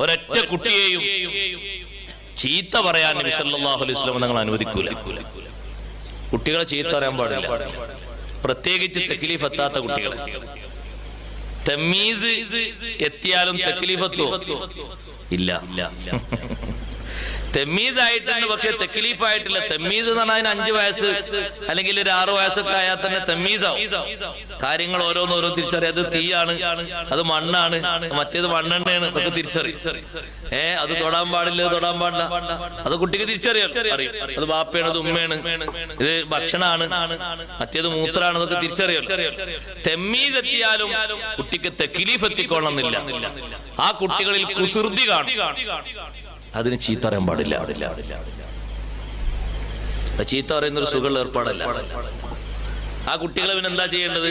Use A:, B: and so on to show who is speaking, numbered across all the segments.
A: ഒരൊറ്റ കുട്ടിയെയും ചീത്ത പറയാൻ നബി സല്ലല്ലാഹു അലൈഹി വസല്ലം നിങ്ങൾ അനുവദിക്കൂല. കുട്ടികളെ ചീത്ത പറയാൻ പാടില്ല. പ്രത്യേകിച്ച് തെക്കിലീഫ് എത്താത്ത കുട്ടികളെ. തമ്മീസ് എത്തിയാലും തക്ലീഫത്തോ? ഇല്ല. തെമ്മീസ് ആയിട്ടുണ്ട് പക്ഷെ തെക്കിലീഫായിട്ടില്ല. തെമ്മീസ് എന്ന് പറഞ്ഞാൽ അതിന് അഞ്ച് വയസ്സ് അല്ലെങ്കിൽ ഒരു ആറു വയസ്സൊക്കെ ആയാൽ തന്നെ തെമ്മീസാവും. കാര്യങ്ങൾ ഓരോന്ന് ഓരോ തിരിച്ചറിയാം. അത് തീയാണ് അത് മണ്ണാണ് മറ്റേത് മണ്ണെണ്ണയാണ് ഇതൊക്കെ തിരിച്ചറിയും. ഏ അത് തൊടാൻ പാടില്ല തൊടാൻ പാടില്ല. അത് കുട്ടിക്ക് തിരിച്ചറിയാം. അറിയും. അത് ബാപ്പയാണ് അത് ഉമ്മയാണ്. ഇത് ഭക്ഷണമാണ് മറ്റേത് മൂത്രാണ് അതൊക്കെ തിരിച്ചറിയാം. തെമ്മീസ് എത്തിയാലും കുട്ടിക്ക് തെക്കിലീഫ് എത്തിക്കൊള്ളണമെന്നില്ല ആ കുട്ടികളിൽ കുസൃതി കാണും. അതിന് ചീത്ത പറയാൻ പാടില്ല. ചീത്ത പറയുന്നൊരു സുഖമുള്ള ഏർപ്പാടല്ല. ആ കുട്ടികളെ പിന്നെ എന്താ ചെയ്യേണ്ടത്?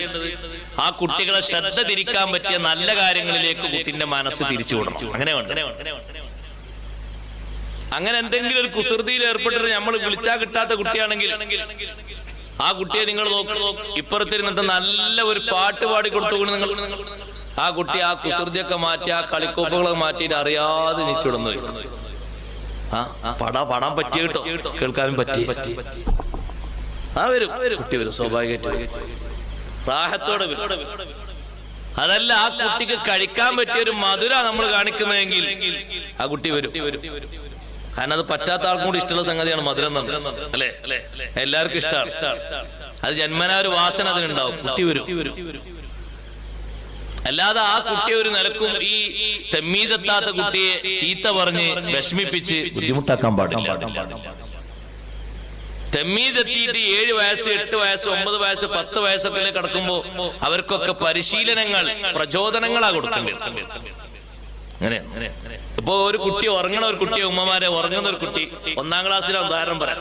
A: ആ കുട്ടികളെ ശ്രദ്ധ തിരിക്കാൻ പറ്റിയ നല്ല കാര്യങ്ങളിലേക്ക് കുട്ടിന്റെ മനസ്സ് തിരിച്ചു വിടണം. അങ്ങനെ അങ്ങനെ എന്തെങ്കിലും ഒരു കുസൃതിയിൽ ഏർപ്പെട്ടിട്ട് നമ്മൾ വിളിച്ചാൽ കിട്ടാത്ത കുട്ടിയാണെങ്കിൽ ആ കുട്ടിയെ നിങ്ങൾ നോക്കി. ഇപ്പുറത്തിരുന്നിട്ട് നല്ല ഒരു പാട്ട് പാടി കൊടുത്തുകൊണ്ട് നിങ്ങൾ ആ കുട്ടി ആ കുസൃതിയൊക്കെ മാറ്റി ആ കളിക്കോപ്പുകളൊക്കെ മാറ്റിയിട്ട് അറിയാതെ നിച്ചിടുന്നു ആ പടാ പാടാൻ പറ്റിയ കേട്ടോ? കേൾക്കാനും പറ്റി. ആ വരും. കുട്ടി വരും സ്വാഭാവികമായിട്ട് പ്രാഹത്തോടെ വരും. അതല്ല ആ കുട്ടിക്ക് കഴിക്കാൻ പറ്റിയ ഒരു മധുര നമ്മൾ കാണിക്കുന്നതെങ്കിൽ ആ കുട്ടി വരും. കാരണം അത് പറ്റാത്ത ആൾക്കും കൂടി ഇഷ്ടമുള്ള സംഗതിയാണ് മധുരം അല്ലേ? എല്ലാവർക്കും ഇഷ്ടമാണ് അത് ജന്മനാ ഒരു വാസന അതിനുണ്ടാവും. കുട്ടി വരും. അല്ലാതെ ആ കുട്ടിയെ ഒരു നിലക്കും ഈ തെമ്മീതെത്താത്ത കുട്ടിയെ ചീത്ത പറഞ്ഞ് വിഷമിപ്പിച്ച് ബുദ്ധിമുട്ടാക്കാൻ പാടില്ല. തെമ്മീസ് എത്തിയിട്ട് ഏഴ് വയസ്സ് എട്ട് വയസ്സ് ഒമ്പത് വയസ്സ് പത്ത് വയസ്സൊക്കെ കിടക്കുമ്പോ അവർക്കൊക്കെ പരിശീലനങ്ങൾ പ്രചോദനങ്ങളാ കൊടുക്കേണ്ടത് ഇപ്പൊ ഒരു കുട്ടി ഉറങ്ങണ ഒരു കുട്ടിയെ ഉമ്മമാരെ ഉറങ്ങുന്ന ഒരു കുട്ടി ഒന്നാം ക്ലാസ്സിലെ ഉദാഹരണം പറയാം.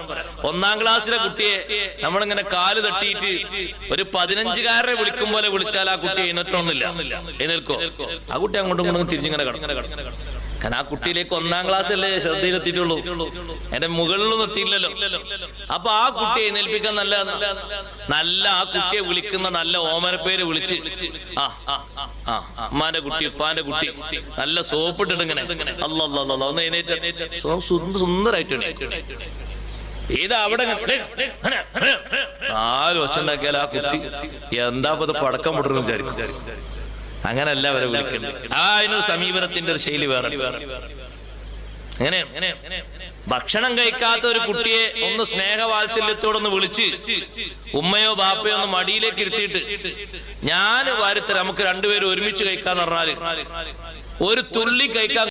A: ഒന്നാം ക്ലാസ്സിലെ കുട്ടിയെ നമ്മളിങ്ങനെ കാൽ തട്ടിയിട്ട് ഒരു പതിനഞ്ചുകാരനെ വിളിക്കും പോലെ വിളിച്ചാൽ ആ കുട്ടി എഴുന്നേറ്റൊന്നുമില്ല എഴുന്നേൽക്കോ. ആ കുട്ടി അങ്ങോട്ടും ഇങ്ങോട്ടും തിരിഞ്ഞിങ്ങനെ കിടക്കും. കാരണം ആ കുട്ടിയിലേക്ക് ഒന്നാം ക്ലാസ്സല്ലേ ശ്രദ്ധയിലെത്തിയിട്ടുള്ളൂ എന്റെ മുകളിലൊന്നും എത്തിയില്ലല്ലോ. അപ്പൊ ആ കുട്ടിയെ എഴുന്നേൽപ്പിക്കാൻ നല്ല നല്ല ആ കുട്ടിയെ വിളിക്കുന്ന നല്ല ഓമനപ്പേര് പേര് വിളിച്ച് ആ ആ അമ്മാന്റെ കുട്ടി ഉപ്പാന്റെ കുട്ടി നല്ല സോപ്പിട്ടിട്ട് ഇങ്ങനെ അല്ല അല്ല അല്ല ഒന്ന് എഴുന്നേറ്റ്. സുന്ദരായിട്ട് ഇത് അവിടെ നാല് ഉണ്ടാക്കിയാൽ ആ കുട്ടി എന്താ പടക്കം പൊട്ടുന്നു വിചാരിക്കും. അങ്ങനല്ല അവരെ വിളിക്കുന്നത് ആ അതിനൊരു സമീപനത്തിന്റെ ഒരു ശൈലി വേറെ. ഭക്ഷണം കഴിക്കാത്ത ഒരു കുട്ടിയെ ഒന്ന് സ്നേഹവാത്സല്യത്തോടൊന്ന് വിളിച്ച് ഉമ്മയോ ബാപ്പയോ ഒന്ന് മടിയിലേക്ക് ഇരുത്തിയിട്ട് ഞാൻ വാരിത്തരാം നമുക്ക് രണ്ടുപേരും ഒരുമിച്ച് കഴിക്കാന്ന് പറഞ്ഞാൽ ഒരു തുള്ളി കഴിക്കാൻ